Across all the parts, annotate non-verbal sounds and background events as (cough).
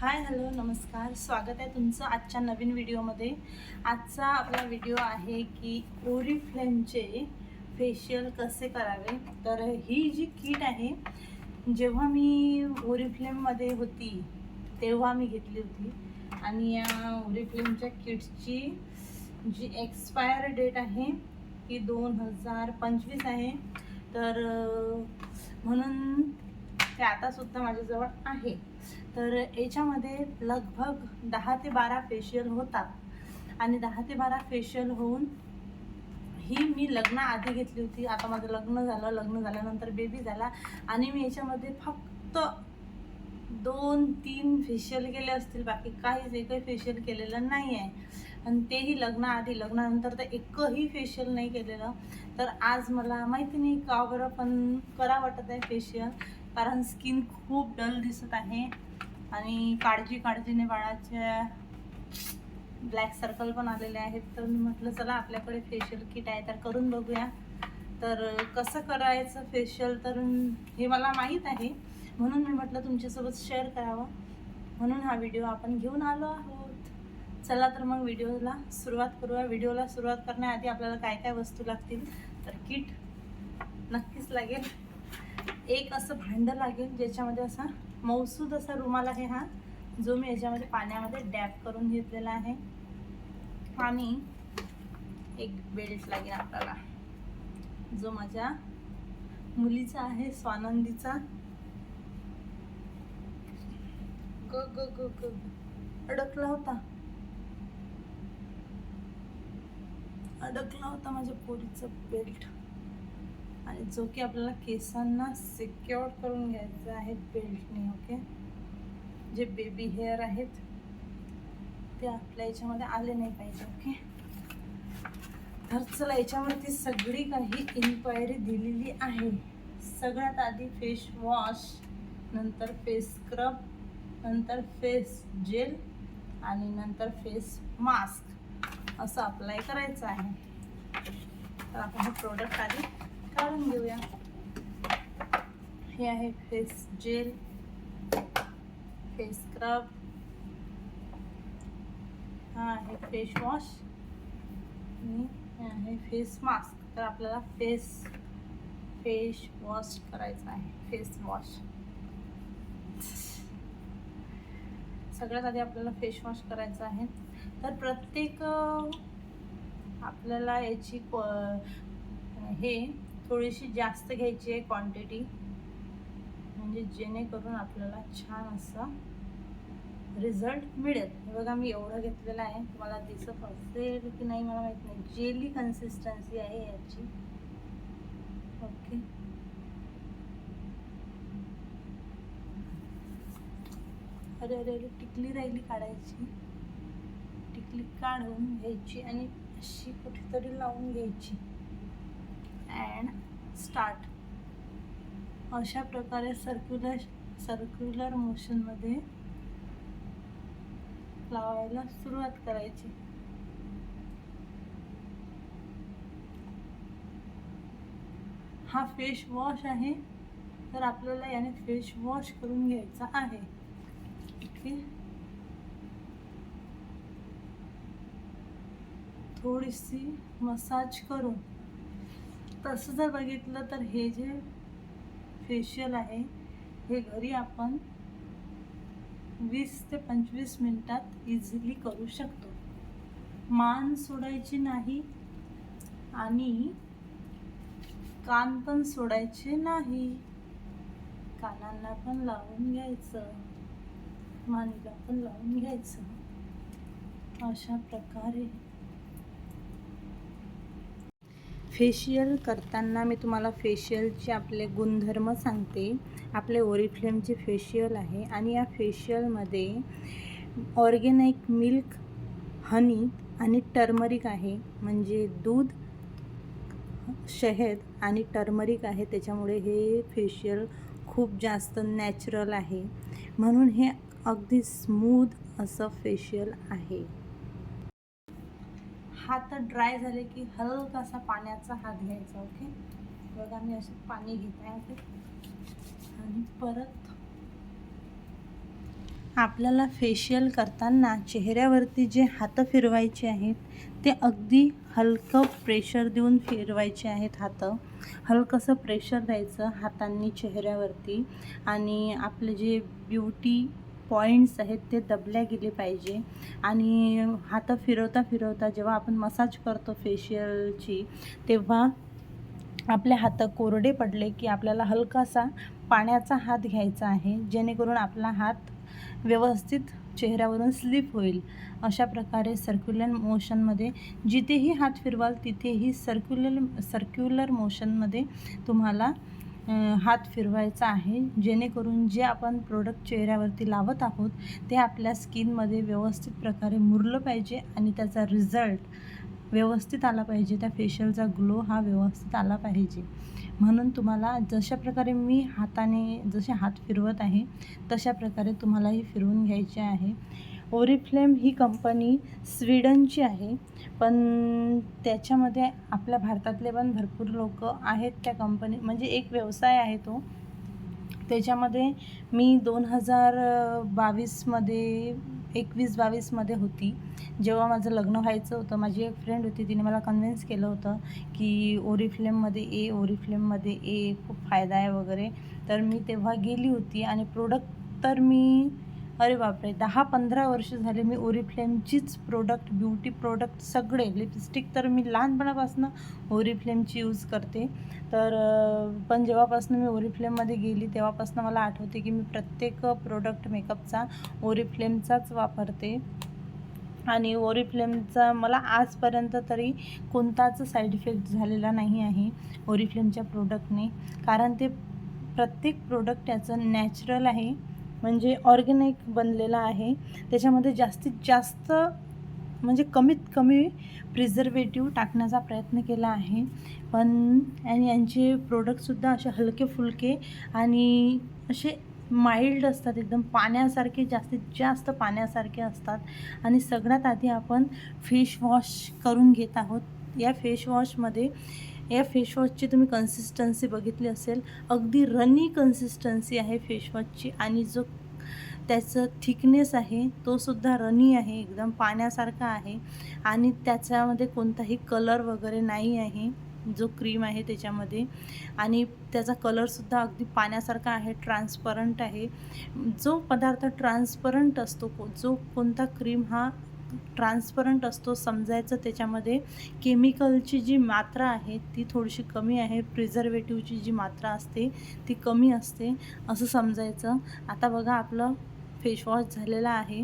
Hi hello नमस्कार. स्वागत आहे तुमचं आजच्या नवीन व्हिडिओमध्ये. आजचा आपला व्हिडिओ आहे की ओरिफ्लेमचे फेशियल कसे करावे? तर ही जी किट आहे जेव्हा मी ओरिफ्लेममध्ये होती तेव्हा मी घेतली होती. आणि या ओरिफ्लेमच्या किट्सची जी एक्सपायर डेट आहे ती दोन हजार पंचवीस आहे. तर म्हणून ते आतासुद्धा माझ्याजवळ आहे. तर याच्यामध्ये लगभग दहा ते बारा फेशियल होतात. आणि दहा ते बारा फेशियल होऊन ही मी लग्नाआधी घेतली होती. आता माझं लग्न झालं. लग्न झाल्यानंतर बेबी झाला. आणि मी याच्यामध्ये फक्त दोन तीन फेशियल केले असतील. बाकी काहीच एकही फेशियल केलेलं नाही आहे आणि तेही लग्नाआधी लग्नानंतर तर एकही फेशियल नाही केलेलं. तर आज मला माहिती नाही का बरं पण करा वाटत आहे फेशियल कारण स्किन खूप डल दिसत आहे आणि काळजी काळजीने बाळाच्या ब्लॅक सर्कल पण आलेले आहेत. तर मी म्हटलं चला आपल्याकडे फेशियल किट आहे तर करून बघूया. तर कसं करायचं फेशियल तर हे मला माहीत आहे. म्हणून मी म्हटलं तुमच्यासोबत शेअर करावं. म्हणून हा व्हिडिओ आपण घेऊन आलो आहोत. चला तर मग व्हिडिओला सुरुवात करूया. व्हिडिओला सुरुवात करण्याआधी आपल्याला काय काय वस्तू लागतील? तर किट नक्कीच लागेल. एक असं भांडं लागेल ज्याच्यामध्ये असा मौसूद असा रुमाल आहे हा जो मी याच्यामध्ये पाण्यामध्ये डॅप करून घेतलेला आहे. आणि एक बेल्ट लागेल आपल्याला जो माझ्या मुलीचा आहे स्वानंदीचा. ग ग ग ग अडकला होता. अडकला होता माझ्या पोरीचा बेल्ट. आणि जो की आपल्याला केसांना सिक्युअर करून घ्यायचं आहे बेल्टने ओके जे बेबी हेअर आहेत ते आपल्या याच्यामध्ये आले नाही पाहिजे ओके तर चला याच्यावरती सगळी काही इन्क्वायरी दिलेली आहे. सगळ्यात आधी फेस वॉश नंतर फेस स्क्रब नंतर फेस जेल आणि नंतर फेस मास्क असं अप्लाय करायचं आहे. तर आपण हे प्रोडक्ट आधी काढून घेऊया हे आहे फेस जेल फेस स्क्रब हा आहे फेस वॉश आणि हे आहे फेस मास्क तर आपल्याला फेस फेस वॉश करायचा आहे. फेस वॉश सगळ्यात आधी आपल्याला फेस वॉश करायचं आहे. तर प्रत्येक आपल्याला याची क्व- हे थोडीशी जास्त घ्यायची आहे क्वांटिटी म्हणजे जेणेकरून आपल्याला छान असा रिझल्ट मिळेल. हे बघा मी एवढं घेतलेलं आहे. तुम्हाला दिसत असेल की नाही मला माहीत नाही. जेली कन्सिस्टन्सी आहे याची. ओके अरे अरे अरे टिकली राहिली काढायची. टिकली काढून घ्यायची आणि अशी कुठेतरी लावून घ्यायची. अँड स्टार्ट अशा प्रकारे सर्क्युलर सर्क्युलर मोशनमध्ये लावायला सुरुवात करायची. हा फेस वॉश आहे तर आपल्याला याने फेस वॉश करून घ्यायचा आहे. ओके थोडीशी मसाज करून तसं जर बघितलं तर हे जे फेशियल आहे हे घरी आपण वीस ते पंचवीस मिनटात इझिली करू शकतो. मान सोडायची नाही आणि कान पण सोडायचे नाही. कानांना पण लावून घ्यायचं मानेला पण लावून घ्यायचं. अशा प्रकारे फेशियल करताना मी तुम्हाला फेशियलचे आपले गुणधर्म सांगते. आपले ओरिफ्लेमचे फेशियल आहे आणि या फेशियलमध्ये ऑर्गेनिक मिल्क हनी आणि टर्मरिक आहे. म्हणजे दूध शहद आणि टर्मरिक आहे. त्याच्यामुळे हे फेशियल खूप जास्त नॅचरल आहे. म्हणून हे अगदी स्मूद असं फेशियल आहे. हात ड्राय झाले की हलकासा पाण्याचा हात घ्यायचा ओके बघा मी असं पाणी घेत आहे आणि परत आपल्याला फेशियल करताना चेहऱ्यावरती जे हात फिरवायचे आहेत ते अगदी हलकं प्रेशर देऊन फिरवायचे आहेत हात. हलकंसं प्रेशर द्यायचं हातांनी चेहऱ्यावरती. आणि आपले जे ब्युटी पॉईंट्स आहेत ते दबल्या गेले पाहिजे. आणि हात फिरवता फिरवता जेव्हा आपण मसाज करतो फेशियलची तेव्हा आपले हात कोरडे पडले की आपल्याला हलकासा पाण्याचा हात घ्यायचा आहे. जेणेकरून आपला हात व्यवस्थित चेहऱ्यावरून स्लिप होईल. अशा प्रकारे सर्क्युलर मोशनमध्ये जिथेही हात फिरवाल तिथेही सर्क्युलर सर्क्युलर मोशनमध्ये तुम्हाला हात फिरवायचा आहे. जेणेकरून जे आपण प्रोडक्ट चेहऱ्यावरती लावत आहोत ते आपल्या स्किनमध्ये व्यवस्थित प्रकारे मुरलं पाहिजे आणि त्याचा रिझल्ट व्यवस्थित आला पाहिजे. त्या फेशियलचा ग्लो हा व्यवस्थित आला पाहिजे. म्हणून तुम्हाला जशा प्रकारे मी हाताने जसे हात फिरवत आहे तशा प्रकारे तुम्हालाही फिरवून घ्यायचे आहे. ओरिफ्लेम ही कंपनी स्वीडनची आहे. पण त्याच्यामध्ये आपल्या भारतातले पण भरपूर लोक आहेत त्या कंपनी म्हणजे एक व्यवसाय आहे तो. त्याच्यामध्ये मी दोन हजार बावीसमध्ये एकवीस बावीसमध्ये होती. जेव्हा माझं लग्न व्हायचं होतं माझी एक फ्रेंड होती तिने मला कन्व्हिन्स केलं होतं की ओरिफ्लेममध्ये ए ओरिफ्लेममध्ये ए खूप फायदा आहे वगैरे. तर मी तेव्हा गेली होती आणि प्रोडक्ट तर मी अरे बापरे दहा पंधरा वर्ष झाले मी ओरिफ्लेमचीच प्रोडक्ट ब्युटी प्रोडक्ट सगळे लिपस्टिक तर मी लहानपणापासून ओरिफ्लेमची यूज करते. तर पण जेव्हापासून मी ओरिफ्लेममध्ये गेली तेव्हापासून मला आठवते की मी प्रत्येक प्रोडक्ट मेकअपचा ओरिफ्लेमचाच वापरते. आणि ओरिफ्लेमचा मला आजपर्यंत तरी कोणताच साईड इफेक्ट झालेला नाही आहे ओरिफ्लेमच्या प्रोडक्टने कारण ते प्रत्येक प्रोडक्ट त्याचं नॅचरल आहे. म्हणजे ऑर्गॅनिक बनलेला आहे. त्याच्यामध्ये जास्तीत जास्त म्हणजे कमीत कमी प्रिझर्वेटिव्ह टाकण्याचा प्रयत्न केला आहे. पण आणि यांचे प्रोडक्टसुद्धा असे हलके फुलके आणि असे माइल्ड असतात एकदम पाण्यासारखे जास्तीत जास्त पाण्यासारखे असतात. आणि सगळ्यात आधी आपण फेश वॉश करून घेत आहोत. या फेश वॉशमध्ये या फेशवॉशची तुम्ही कन्सिस्टन्सी बघितली असेल अगदी रनी कन्सिस्टन्सी आहे फेशवॉशची आणि जो त्याचं थिकनेस आहे तो सुद्धा रनी आहे एकदम पाण्यासारखा आहे. आणि त्याच्यामध्ये कोणताही कलर वगैरे नाही आहे जो क्रीम आहे त्याच्यामध्ये. आणि त्याचा कलरसुद्धा अगदी पाण्यासारखा आहे ट्रान्सपरंट आहे. जो पदार्थ ट्रान्सपरंट असतो को जो कोणता क्रीम हा ट्रान्सपरंट असतो समजायचं त्याच्यामध्ये. केमिकलची जी मात्रा आहे ती थोडीशी कमी आहे. प्रिझर्वेटिव्हची जी मात्रा असते ती कमी असते असं समजायचं. आता बघा आपलं फेशवॉश झालेला आहे.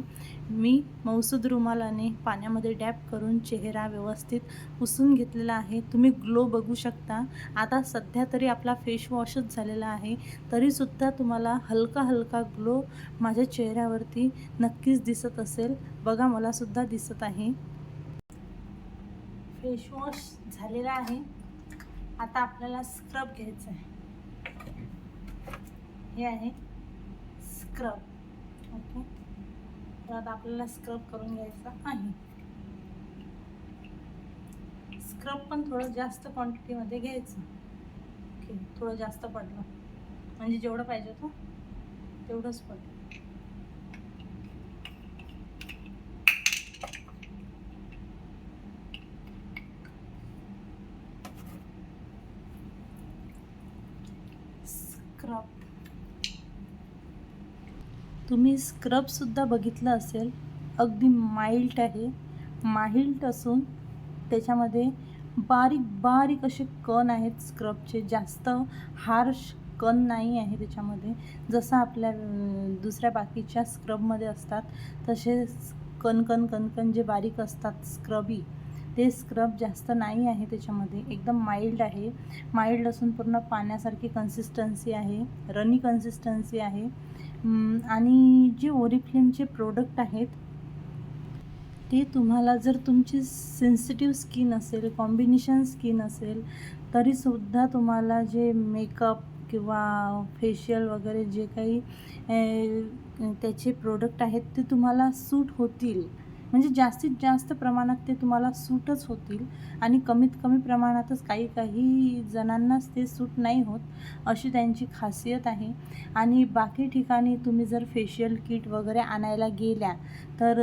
मी मौसूद रुमालाने पाण्यामध्ये डॅप करून चेहरा व्यवस्थित पुसून घेतलेला आहे. तुम्ही ग्लो बघू शकता. आता सध्या तरी आपला फेशवॉशच झालेला आहे. तरीसुद्धा तुम्हाला हलका हलका ग्लो माझ्या चेहऱ्यावरती नक्कीच दिसत असेल. बघा मलासुद्धा दिसत आहे. फेशवॉश झालेला आहे. आता आपल्याला स्क्रब घ्यायचं आहे हे आहे स्क्रब. ओके. तर आता आपल्याला स्क्रब करून घ्यायचं आहे. स्क्रब पण थोडं जास्त क्वांटिटीमध्ये घ्यायचं. ओके थोडं जास्त पडलं. म्हणजे जेवढं पाहिजे होतं तेवढंच पडलं स्क्रब तुम्ही स्क्रबसुद्धा बघितलं असेल. अगदी माइल्ड आहे. माइल्ड असून त्याच्यामध्ये बारीक बारीक असे कण आहेत स्क्रबचे जास्त हार्श कण नाही आहे त्याच्यामध्ये. जसं आपल्या दुसऱ्या बाकीच्या स्क्रबमध्ये असतात तसे कण कण जे बारीक असतात स्क्रबी ते स्क्रब जास्त नाही आहे त्याच्यामध्ये. एकदम माइल्ड आहे. माइल्ड असून पूर्ण पाण्यासारखी कन्सिस्टन्सी आहे. रनी कन्सिस्टन्सी आहे. आणि जे ओरिफ्लेमचे प्रोडक्ट आहेत ते तुम्हाला जर तुमची सेन्सिटिव्ह स्किन असेल कॉम्बिनेशन स्किन असेल तरीसुद्धा तुम्हाला जे मेकअप किंवा फेशियल वगैरे जे काही त्याचे प्रोडक्ट आहेत ते तुम्हाला सूट होतील. म्हणजे जास्तीत जास्त प्रमाणात ते तुम्हाला सूटच होतील. आणि कमीत कमी प्रमाणातच काही काही जणांनाच ते सूट नाही होत अशी त्यांची खासियत आहे. आणि बाकी ठिकाणी तुम्ही जर फेशियल किट वगैरे आणायला गेल्या तर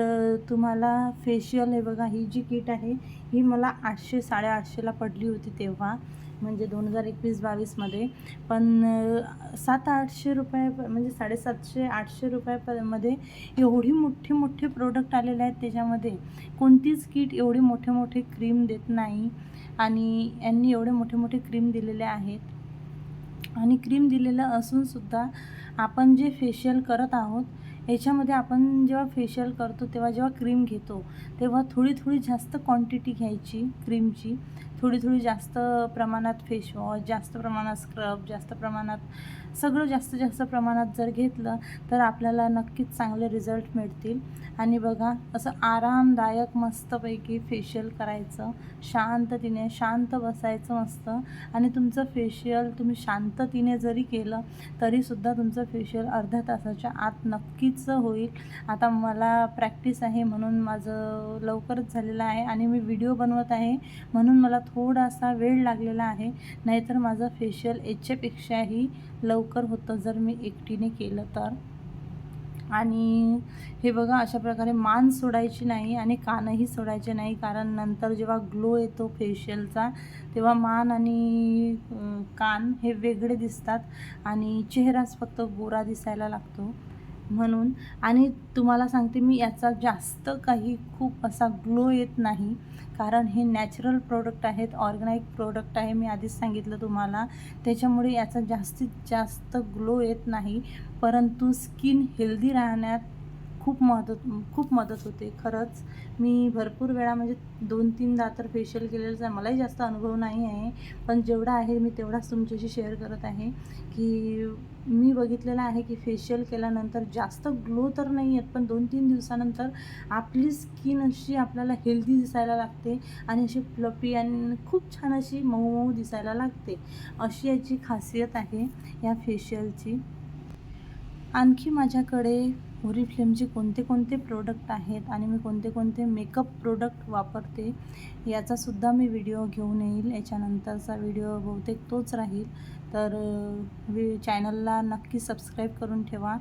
तुम्हाला फेशियल हे बघा ही जी किट आहे ही मला आठशे साडेआठशेला पडली होती तेव्हा. म्हणजे दोन हजार एकवीस बावीसमध्ये. पण सात आठशे रुपये म्हणजे साडेसातशे आठशे रुपयामध्ये एवढी मोठी मोठे प्रोडक्ट आलेले आहेत त्याच्यामध्ये. कोणतीच किट एवढी मोठे मोठे क्रीम देत नाही आणि यांनी एवढे मोठे मोठे क्रीम दिलेले आहेत. आणि क्रीम दिलेलं असूनसुद्धा आपण जे फेशियल करत आहोत याच्यामध्ये आपण जेव्हा फेशियल करतो तेव्हा जेव्हा क्रीम घेतो तेव्हा थोडी थोडी जास्त क्वांटिटी घ्यायची क्रीमची थोडी थोडी जास्त प्रमाणात फेशवॉश जास्त प्रमाणात स्क्रब जास्त प्रमाणात सगळं जास्त जास्त प्रमाणात जर घेतलं तर आपल्याला नक्कीच चांगले रिझल्ट मिळतील. आणि बघा असं आरामदायक मस्तपैकी फेशियल करायचं. शांततेने शांत बसायचं मस्त. आणि तुमचं फेशियल तुम्ही शांततेने जरी केलं तरीसुद्धा तुमचं फेशियल अर्ध्या तासाच्या आत नक्कीच होईल. आता मला प्रॅक्टिस आहे म्हणून माझं लवकरच झालेलं आहे आणि मी व्हिडिओ बनवत आहे म्हणून मला थोडासा वेळ लागलेला आहे. नाहीतर माझं फेशियल याच्यापेक्षाही लव लवकर होतं जर मी एकटीने केलं तर. आणि हे बघा अशा प्रकारे मान सोडायची नाही आणि कानही सोडायचे नाही. कारण नंतर जेव्हा ग्लो येतो फेशियलचा तेव्हा मान आणि कान हे वेगळे दिसतात आणि चेहराच फक्त गोरा दिसायला लागतो म्हणून. आणि तुम्हाला सांगते मी याचा जास्त काही खूप असा ग्लो येत नाही. कारण हे नॅचरल प्रोडक्ट आहेत ऑर्गॅनिक प्रोडक्ट आहे मी आधीच सांगितलं तुम्हाला. त्याच्यामुळे याचा जास्तीत जास्त ग्लो येत नाही. परंतु स्किन हेल्दी राहण्यात खूप मदत खूप मदत होते. खरंच मी भरपूर वेळा म्हणजे दोन तीनदा तर फेशियल केलेलंच आहे मलाही जास्त अनुभव नाही आहे. पण जेवढा आहे मी तेवढाच तुमच्याशी शेअर करत आहे की मी बघितलेलं आहे की फेशियल केल्यानंतर जास्त ग्लो तर नाही आहेत पण दोन तीन दिवसानंतर आपली स्किन अशी आपल्याला हेल्दी दिसायला लागते आणि अशी फ्लपी आणि खूप छान अशी मऊ मऊ दिसायला लागते. अशी याची खासियत आहे या फेशियलची आणखी माझ्याकडे ओरिफ्लेमचे कोणते कोणते प्रोडक्ट आहेत आणि मी कोणते कोणते मेकअप प्रोडक्ट वापरते याचासुद्धा मी व्हिडिओ घेऊन येईल. याच्यानंतरचा व्हिडिओ बहुतेक तोच राहील. तर वि चॅनलला नक्की सबस्क्राईब करून ठेवा.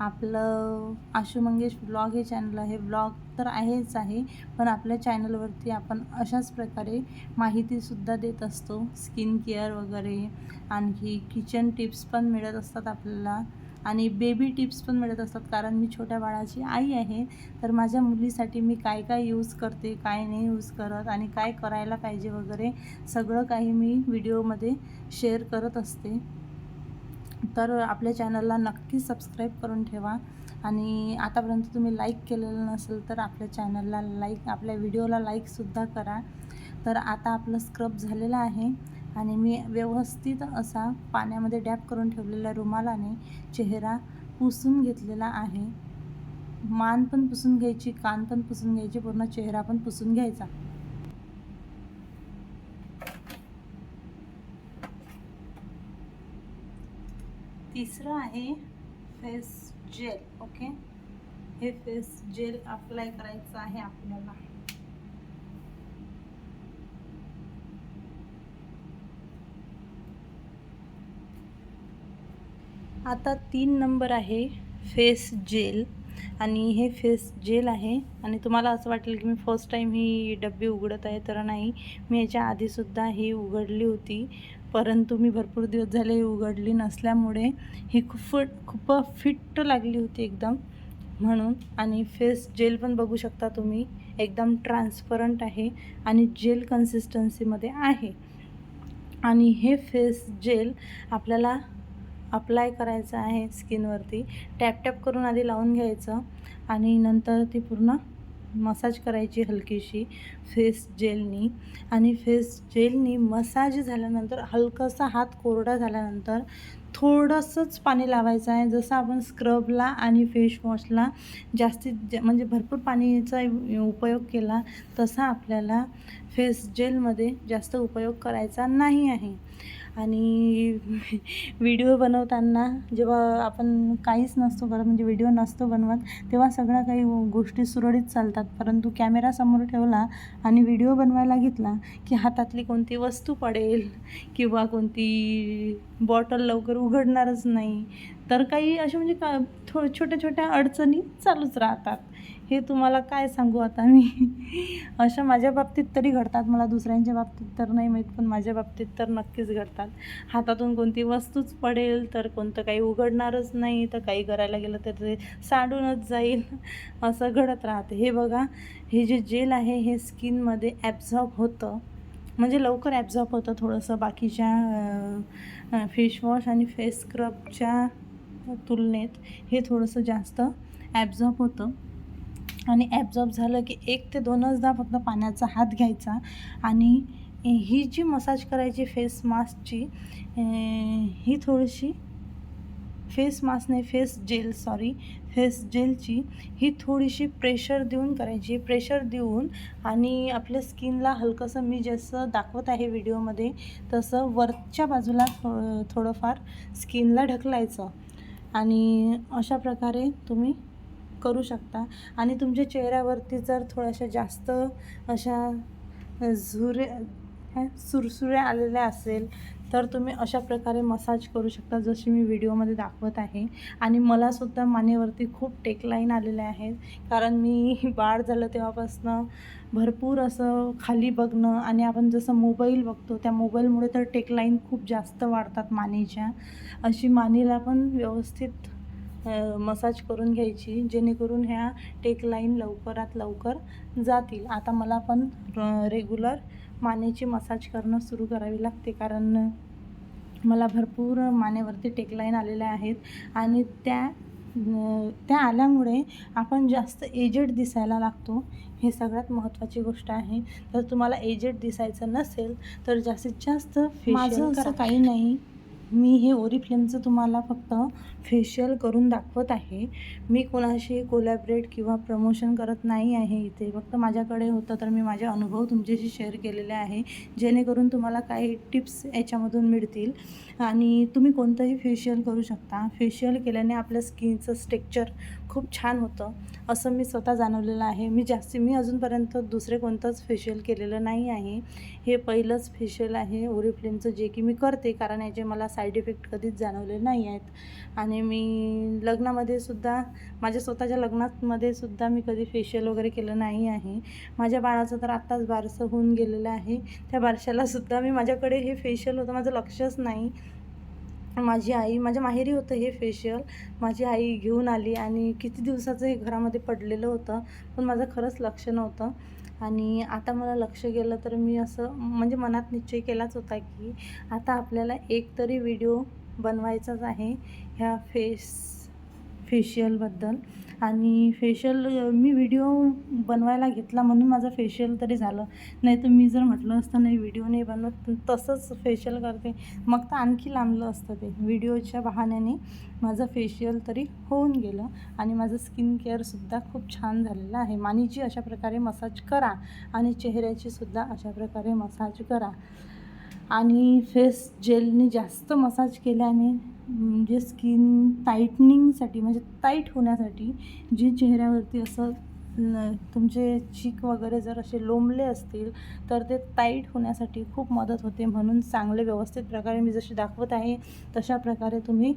आपलं आशू मंगेश ब्लॉग हे चॅनल आहे. ब्लॉग तर आहेच आहे पण आपल्या चॅनलवरती आपण अशाच प्रकारे माहितीसुद्धा देत असतो. स्किन केअर वगैरे आणखी किचन टिप्स पण मिळत असतात आपल्याला. आणि बेबी टिप्स पण मिळत असतात. कारण मी छोट्या बाळाची आई आहे. तर माझ्या मुलीसाठी मी काय काय यूज करते काय नाही यूज करत आणि काय करायला पाहिजे वगैरे सगळं काही मी व्हिडिओमध्ये शेअर करत असते. तर आपल्या चॅनलला नक्की सबस्क्राईब करून ठेवा. आणि आतापर्यंत तुम्ही लाईक केलेलं नसेल तर आपल्या चॅनलला लाईक आपल्या व्हिडिओला लाईकसुद्धा करा. तर आता आपलं स्क्रब झालेलं आहे. आणि मी व्यवस्थित असा पाण्यामध्ये डॅप करून ठेवलेल्या रुमालाने चेहरा पुसून घेतलेला आहे. मान पण पुसून घ्यायची कान पण पुसून घ्यायची पूर्ण चेहरा पण पुसून घ्यायचा. तिसरं आहे फेस जेल ओके? हे फेस जेल अप्लाय करायचं आहे आपल्याला. आता तीन नंबर आहे फेस जेल. आणि हे फेस जेल आहे. आणि तुम्हाला असं वाटेल की मी फर्स्ट टाईम ही डब्बी उघडत आहे. तर नाही मी याच्या आधीसुद्धा ही उघडली होती. परंतु मी भरपूर दिवस झाले ही उघडली नसल्यामुळे ही खूप खूप फिट्ट लागली होती एकदम. म्हणून आणि फेस जेल पण बघू शकता तुम्ही एकदम ट्रान्सपरंट आहे आणि जेल कन्सिस्टन्सीमध्ये आहे. आणि हे फेस जेल आपल्याला अप्लाय करायचं आहे स्किनवरती टॅप टॅप करून आधी लावून घ्यायचं आणि नंतर ती पूर्ण मसाज करायची हलकीशी फेस जेलनी आणि फेस जेलनी मसाज झाल्यानंतर हलकासा हात कोरडा झाल्यानंतर थोडंसंच पाणी लावायचं आहे. जसं आपण स्क्रबला आणि फेशवॉशला जास्तीत जा म्हणजे भरपूर पाणीचा उपयोग केला तसा आपल्याला फेस जेलमध्ये जास्त उपयोग करायचा नाही आहे. आणि व्हिडिओ बनवताना जेव्हा आपण काहीच नसतो करत म्हणजे व्हिडिओ नसतो बनवत तेव्हा सगळ्या काही गोष्टी सुरळीत चालतात. परंतु कॅमेरा समोर ठेवला आणि व्हिडिओ बनवायला घेतला की हातातली कोणती वस्तू पडेल किंवा कोणती बॉटल लवकर उघडणारच नाही तर काही असे म्हणजे का थो छोट्या छोट्या अडचणी चालूच राहतात. हे तुम्हाला काय सांगू आता मी? अशा माझ्या बाबतीत तरी घडतात. मला दुसऱ्यांच्या बाबतीत तर नाही माहीत पण माझ्या बाबतीत तर नक्कीच घडतात. हातातून कोणती वस्तूच पडेल तर कोणतं काही उघडणारच नाही तर काही करायला गेलं तर ते सांडूनच जाईल. असं घडत राहते. हे बघा हे जे जेल आहे हे स्किनमध्ये ॲब्झॉर्ब होतं. म्हणजे लवकर ॲब्झॉर्ब होतं थोडंसं. बाकीच्या फेसवॉश आणि फेस स्क्रबच्या तुलनेत हे थोडंसं जास्त ॲब्झॉर्ब होतं. आणि ॲब्झॉर्ब झालं की एक ते दोनचदा फक्त पाण्याचा हात घ्यायचा. आणि ही जी मसाज करायची फेस मास्कची ही थोडीशी फेस मास्क नाही फेस जेल सॉरी फेस जेलची ही थोडीशी प्रेशर देऊन करायची. प्रेशर देऊन आणि आपल्या स्किनला हलकंसं मी जसं दाखवत आहे व्हिडिओमध्ये तसं वरच्या बाजूला थो थोडंफार स्किनला ढकलायचं. आणि अशा प्रकारे तुम्ही करू शकता. आणि तुमच्या चेहऱ्यावरती जर थोड्याशा जास्त अशा झुरे सुरसुऱ्या आलेल्या असेल तर तुम्ही अशा प्रकारे मसाज करू शकता जशी मी व्हिडिओमध्ये दाखवत आहे. आणि मलासुद्धा मानेवरती खूप टेकलाईन आलेल्या आहेत. कारण मी (laughs) बाळ झालं तेव्हापासनं भरपूर असं खाली बघणं आणि आपण जसं मोबाईल बघतो त्या मोबाईलमुळे तर टेकलाईन खूप जास्त वाढतात मानेच्या. अशी मानेला पण व्यवस्थित मसाज करून घ्यायची जेणेकरून ह्या टेकलाईन लवकरात लवकर जातील. आता मला पण रेग्युलर मानेची मसाज करणं सुरू करावी लागते कारण मला भरपूर मानेवरती टेकलाईन आलेल्या आहेत आणि त्या त्या आल्यामुळे आपण जास्त एजेड दिसायला लागतो. हे सगळ्यात महत्त्वाची गोष्ट आहे. तर तुम्हाला एजेड दिसायचं नसेल तर जास्तीत जास्त माझं असं काही नाही. मी हे ओरिफ्लेमचं तुम्हाला फक्त फेशियल करून दाखवत आहे. मी कोणाशी कोलॅबरेट किंवा प्रमोशन करत नाही आहे इथे. फक्त माझ्याकडे होतं तर मी माझे अनुभव तुमच्याशी शेअर केलेले आहे. जेणेकरून तुम्हाला काही टिप्स याच्यामधून मिळतील. आणि तुम्ही कोणतंही फेशियल करू शकता. फेशियल केल्याने आपल्या स्किनचं स्ट्रेक्चर खूप छान होतं. असं मी स्वतः जाणवलेलं आहे. मी जास्ती मी अजूनपर्यंत दुसरे कोणतंच फेशियल केलेलं नाही आहे. हे पहिलंच फेशियल आहे ओरिफ्लेमचं जे की मी करते कारण याचे मला साईड इफेक्ट कधीच जाणवले नाही आहेत. आणि मी लग्नामध्ये सुद्धा माझ्या स्वतःच्या लग्नामध्ये सुद्धा मी कधी फेशियल वगैरे केलं नाही आहे. माझ्या बाळाचं तर आत्ताच बारसं होऊन गेलेलं आहे. त्या बारशालासुद्धा मी माझ्याकडे हे फेशियल होतं माझं लक्षच नाही. माझी आई माझ्या माहेरी होतं हे फेशियल माझी आई घेऊन आली आणि किती दिवसाचं हे घरामध्ये पडलेलं होतं पण माझं खरंच लक्ष नव्हतं. आणि आता मला लक्ष गेलं तर मी असं म्हणजे मनात निश्चय केलाच होता की आता आपल्याला एक तरी व्हिडिओ बनवायचाच आहे. ह्या फेस फेशियलबद्दल आणि फेशियल मी व्हिडिओ बनवायला घेतला म्हणून माझं फेशियल तरी झालं. नाही तर मी जर म्हटलं असतं नाही व्हिडिओ नाही बनवत तसंच फेशियल करते. मग तर आणखी लांबलं असतं ते. व्हिडिओच्या बहाण्याने माझं फेशियल तरी होऊन गेलं. आणि माझं स्किन केअरसुद्धा खूप छान झालेलं आहे. मानीची अशा प्रकारे मसाज करा आणि चेहऱ्याचीसुद्धा अशा प्रकारे मसाज करा. आणि फेस जेलने जास्त मसाज केल्याने म्हणजे स्किन टाईटनिंगसाठी म्हणजे टाईट होण्यासाठी जे चेहऱ्यावरती असं तुमचे चीक वगैरे जर असे लोंबले असतील तर ते टाईट होण्यासाठी खूप मदत होते. म्हणून चांगले व्यवस्थित प्रकारे मी जशी दाखवत आहे तशा प्रकारे तुम्ही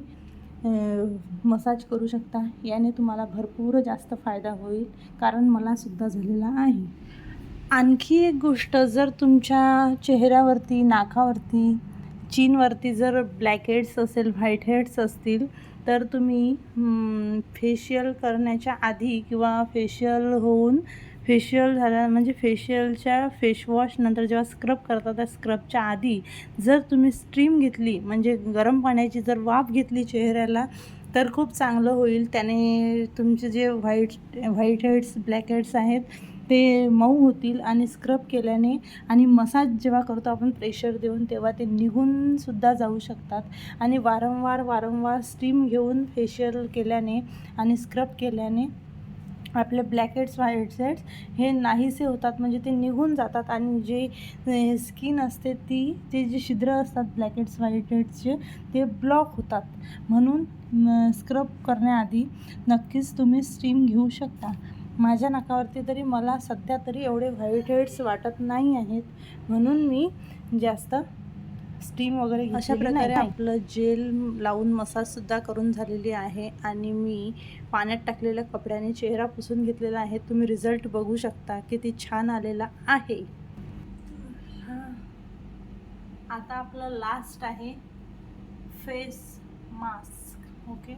मसाज करू शकता. याने तुम्हाला भरपूर जास्त फायदा होईल कारण मलासुद्धा झालेला आहे. आणखी एक गोष्ट जर तुमच्या चेहऱ्यावरती नाकावरती चीनवरती जर ब्लॅक हेड्स असेल व्हाईट हेड्स असतील तर तुम्ही फेशियल करण्याच्या आधी किंवा फेशियल होऊन फेशियल झाल्या म्हणजे फेशियलच्या फेशवॉश नंतर जेव्हा स्क्रब करता त्या स्क्रबच्या आधी जर तुम्ही स्ट्रीम घेतली म्हणजे गरम पाण्याची जर वाफ घेतली चेहऱ्याला तर खूप चांगलं होईल. त्याने तुमचे जे white whiteheads blackheads आहेत ते मऊ होतील आणि स्क्रब केल्याने आणि मसाज जेव्हा करतो आपण प्रेशर देऊन तेव्हा ते निघूनसुद्धा जाऊ शकतात. आणि वारंवार वारंवार स्टीम घेऊन फेशियल केल्याने आणि स्क्रब केल्याने आपले ब्लॅकेट्स व्हाईट हेड्स हे नाहीसे होतात म्हणजे ते निघून जातात आणि जे स्किन असते ती ते जे छिद्र असतात ब्लॅकेट्स व्हाईट हेड्सचे ते ब्लॉक होतात. म्हणून स्क्रब करण्याआधी नक्कीच तुम्ही स्टीम घेऊ शकता. माझ्या नाकावरती तरी मला सध्या तरी एवढे व्हाईट हेड्स वाटत नाही आहेत. म्हणून मी जास्त स्टीम वगैरे अशा प्रकारे आपलं जेल लावून मसाजसुद्धा करून झालेली आहे आणि मी पाण्यात टाकलेल्या कपड्याने चेहरा पुसून घेतलेला आहे. तुम्ही रिझल्ट बघू शकता किती छान आलेला आहे. आता आपलं लास्ट आहे. Face mask okay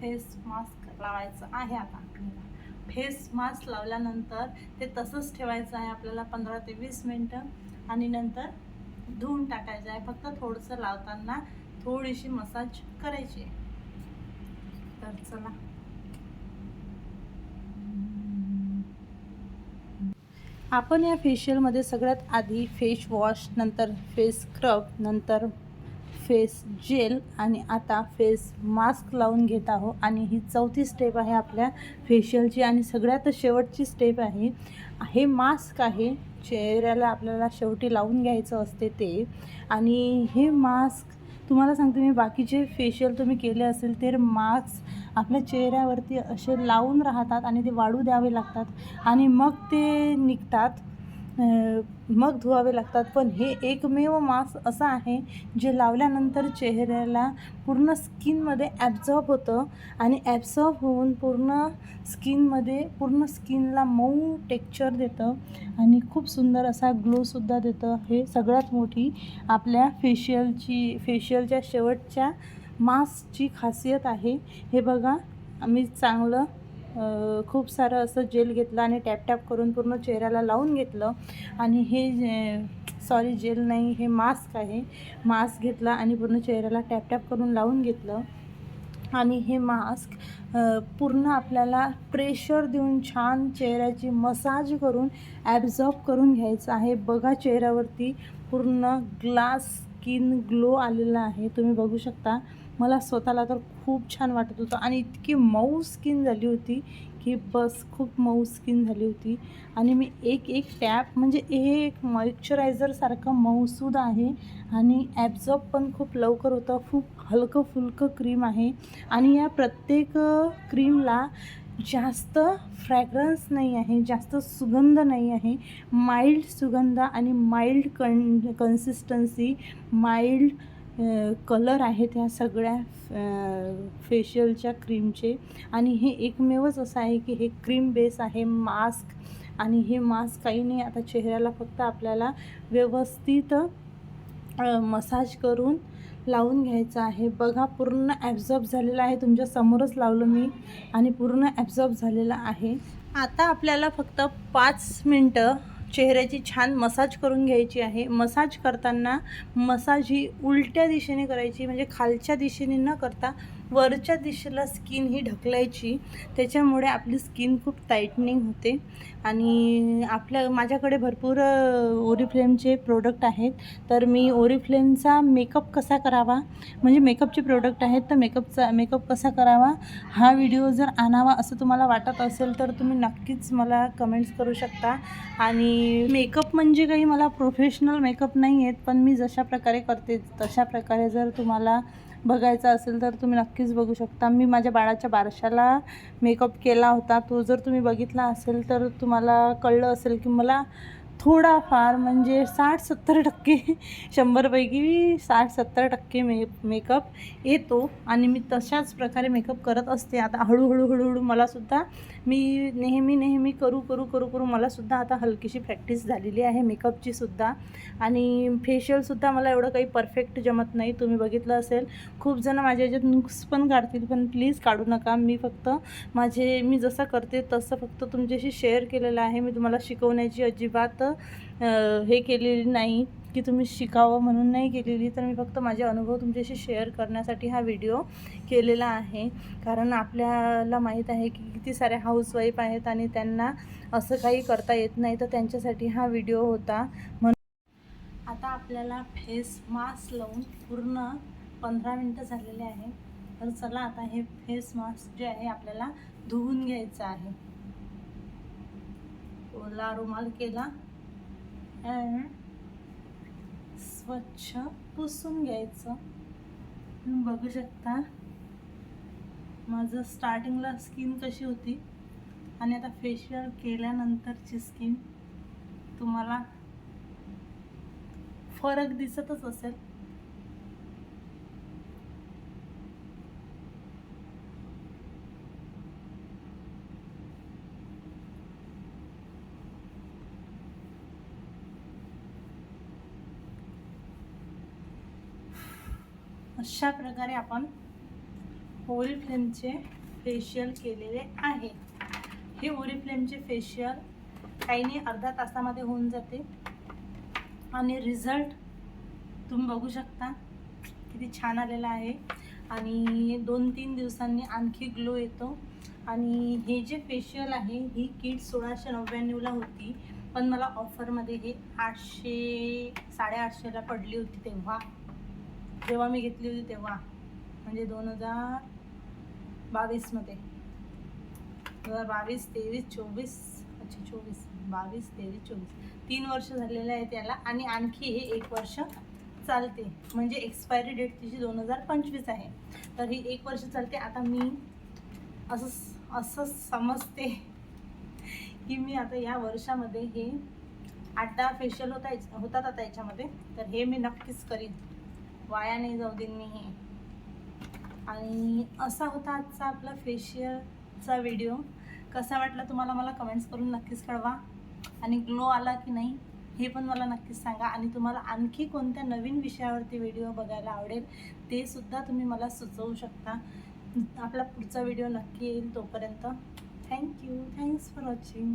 face mask लावायचं आहे आता आपल्याला. फेस मास्क लावल्यानंतर ते तसंच ठेवायचं आहे आपल्याला पंधरा ते वीस मिनटं. आणि नंतर धुवून टाकायचं आहे. फक्त थोडंसं लावताना थोडीशी मसाज करायची आहे. तर चला. आपण या फेशियलमध्ये सगळ्यात आधी फेस वॉश नंतर फेस स्क्रब नंतर फेस जेल आणि आता फेस मास्क लावून घेत आहोत. आणि ही चौथी स्टेप आहे आपल्या फेशियलची आणि सगळ्यात शेवटची स्टेप आहे. हे मास्क आहे. चेहऱ्याला आपल्याला शेवटी लावून घ्यायचं असते ते. आणि हे मास्क तुम्हाला सांगते मी बाकीचे फेशियल तुम्ही केले असेल तर मास्क आपल्या चेहऱ्यावरती असे लावून राहतात आणि ते वाढू द्यावे लागतात. आणि मग ते निघतात. मग धुवावे लागतात. पण हे एकमेव मास्क असं आहे जे लावल्यानंतर चेहऱ्याला पूर्ण स्किनमध्ये ॲब्झॉर्ब होतं आणि ॲब्झॉर्ब होऊन पूर्ण स्किनमध्ये पूर्ण स्किनला मऊ टेक्चर देतं आणि खूप सुंदर असा ग्लोसुद्धा देतं. हे सगळ्यात मोठी आपल्या फेशियलची फेशियलच्या शेवटच्या मास्कची खासियत आहे. हे बघा आम्ही चांगलं खूप सारं असं जेल घेतलं आणि टॅप टॅप करून पूर्ण चेहऱ्याला लावून घेतलं. आणि हे सॉरी जेल नाही हे मास्क आहे. मास्क घेतला आणि पूर्ण चेहऱ्याला टॅप टॅप करून लावून घेतलं. आणि हे मास्क पूर्ण आपल्याला प्रेशर देऊन छान चेहऱ्याची मसाज करून ॲब्झॉर्ब करून घ्यायचं आहे. बघा चेहऱ्यावरती पूर्ण ग्लास स्किन ग्लो आलेला आहे. तुम्ही बघू शकता. मला स्वतःला तर खूप छान वाटत होतं आणि इतकी मऊ स्किन झाली होती की बस खूप मऊ स्किन झाली होती. आणि मी एक एक टॅप म्हणजे हे एक मॉइश्चरायझरसारखं मऊसूद आहे आणि ॲब्झॉर्ब पण खूप लवकर होतं. खूप हलकं फुलकं क्रीम आहे आणि या प्रत्येक क्रीमला जास्त फ्रॅग्रन्स नाही आहे जास्त सुगंध नाही आहे. माइल्ड सुगंध आणि माइल्ड कन कन्सिस्टन्सी माइल्ड कलर आहेत ह्या सगळ्या फेशियलच्या क्रीमचे आणि हे एकमेवच असं आहे की हे क्रीम बेस आहे मास्क आणि हे मास्क काही नाही आता चेहऱ्याला फक्त आपल्याला व्यवस्थित मसाज करून लावून घ्यायचं आहे. बघा पूर्ण ॲब्झॉर्ब झालेलं आहे. तुमच्या समोरच लावलं मी आणि पूर्ण ॲब्झॉर्ब झालेलं आहे. आता आपल्याला फक्त पाच मिनटं चेहऱ्याची छान मसाज करून घ्यायची आहे. मसाज करताना मसाज ही उलट्या दिशेने करायची म्हणजे खालच्या दिशेने न करता वरच्या दिशेला स्किन ही ढकलायची. त्याच्यामुळे आपली स्किन खूप टाईटनिंग होते. आणि आपल्या माझ्याकडे भरपूर ओरिफ्लेमचे प्रोडक्ट आहेत. तर मी ओरिफ्लेमचा मेकअप कसा करावा? म्हणजे मेकअपचे प्रोडक्ट आहेत तर मेकअपचा मेकअप कसा करावा? हा व्हिडिओ जर आणावा असं तुम्हाला वाटत असेल तर तुम्ही नक्कीच मला कमेंट्स करू शकता. आणि मेकअप म्हणजे काही मला प्रोफेशनल मेकअप नाही आहेत पण मी जशा प्रकारे करते तशा प्रकारे जर तुम्हाला बघायचा असेल तर तुम्ही नक्कीच बघू शकता. मी माझ्या बाळाच्या बारशाला मेकअप केला होता. तो जर तुम्ही बघितला असेल तर तुम्हाला कळलं असेल की मला थोडाफार म्हणजे साठ सत्तर टक्के शंभरपैकी साठ सत्तर टक्के मे मेकअप येतो. आणि मी तशाच प्रकारे मेकअप करत असते. आता हळूहळू हळूहळू मलासुद्धा मी नेहमी नेहमी करू करू करू करू मलासुद्धा आता हलकीशी प्रॅक्टिस झालेली आहे मेकअपचीसुद्धा आणि फेशियलसुद्धा मला एवढं काही परफेक्ट जमत नाही. तुम्ही बघितलं असेल. खूप जण माझ्या याच्यात नुक्स पण काढतील पण प्लीज काढू नका. मी फक्त माझे मी जसं करते तसं फक्त तुमच्याशी शेअर केलेलं आहे. मी तुम्हाला शिकवण्याची अजिबात हे केलेली नाही. की तुम्ही शिकावं म्हणून नाही केलेली तर मी फक्त माझे अनुभव तुमच्याशी शेअर करण्यासाठी हा व्हिडिओ केलेला आहे. कारण आपल्याला माहीत आहे की किती साऱ्या हाऊसवाईफ आहेत आणि त्यांना असं काही करता येत नाही तर त्यांच्यासाठी हा व्हिडिओ होता. म्हणून आता आपल्याला फेस मास्क लावून पूर्ण पंधरा मिनटं झालेले आहे. तर चला आता हे फेस मास्क जे आहे आपल्याला धुवून घ्यायचं आहे. ओला रुमाल केला. स्वच्छ पुसून घ्यायचं. तुम्ही बघू शकता. माझं स्टार्टिंगला स्किन कशी होती आणि आता फेशियल केल्यानंतरची स्किन तुम्हाला फरक दिसतच असेल. अशा प्रकारे आपण ओरिफ्लेमचे फेशियल केलेले आहे. हे ओरिफ्लेमचे फेशियल काही नाही अर्धा तासामध्ये होऊन जाते. आणि रिझल्ट तुम्ही बघू शकता. किती छान आलेला आहे. आणि दोन तीन दिवसांनी आणखी ग्लो येतो. आणि हे जे फेशियल आहे ही किट सोळाशे नव्याण्णवला होती. पण मला ऑफरमध्ये हे आठशे साडेआठशेला पडली होती तेव्हा. जेव्हा मी घेतली होती तेव्हा म्हणजे दोन हजार बावीसमध्ये दोन हजार बावीस तेवीस चोवीस अच्छा चोवीस बावीस तेवीस चोवीस. तीन वर्ष झालेलं आहे त्याला आणि आणखी हे एक वर्ष चालते. म्हणजे एक्सपायरी डेट तिची दोन हजार पंचवीस आहे. तर ही एक वर्ष चालते. आता मी असं असं समजते की मी आता या वर्षामध्ये हे आठ दहा फेशियल होता होतात आता याच्यामध्ये. तर हे मी नक्कीच करीन. वाया नाही जाऊ देईन मी हे. आणि असा होता आजचा आपला फेशियलचा व्हिडिओ कसा वाटला तुम्हाला मला कमेंट्स करून नक्कीच कळवा. आणि ग्लो आला की नाही हे पण मला नक्कीच सांगा. आणि तुम्हाला आणखी कोणत्या नवीन विषयावरती व्हिडिओ बघायला आवडेल ते सुद्धा तुम्ही मला सुचवू शकता. आपला पुढचा व्हिडिओ नक्की येईल तोपर्यंत. Thank you thanks for watching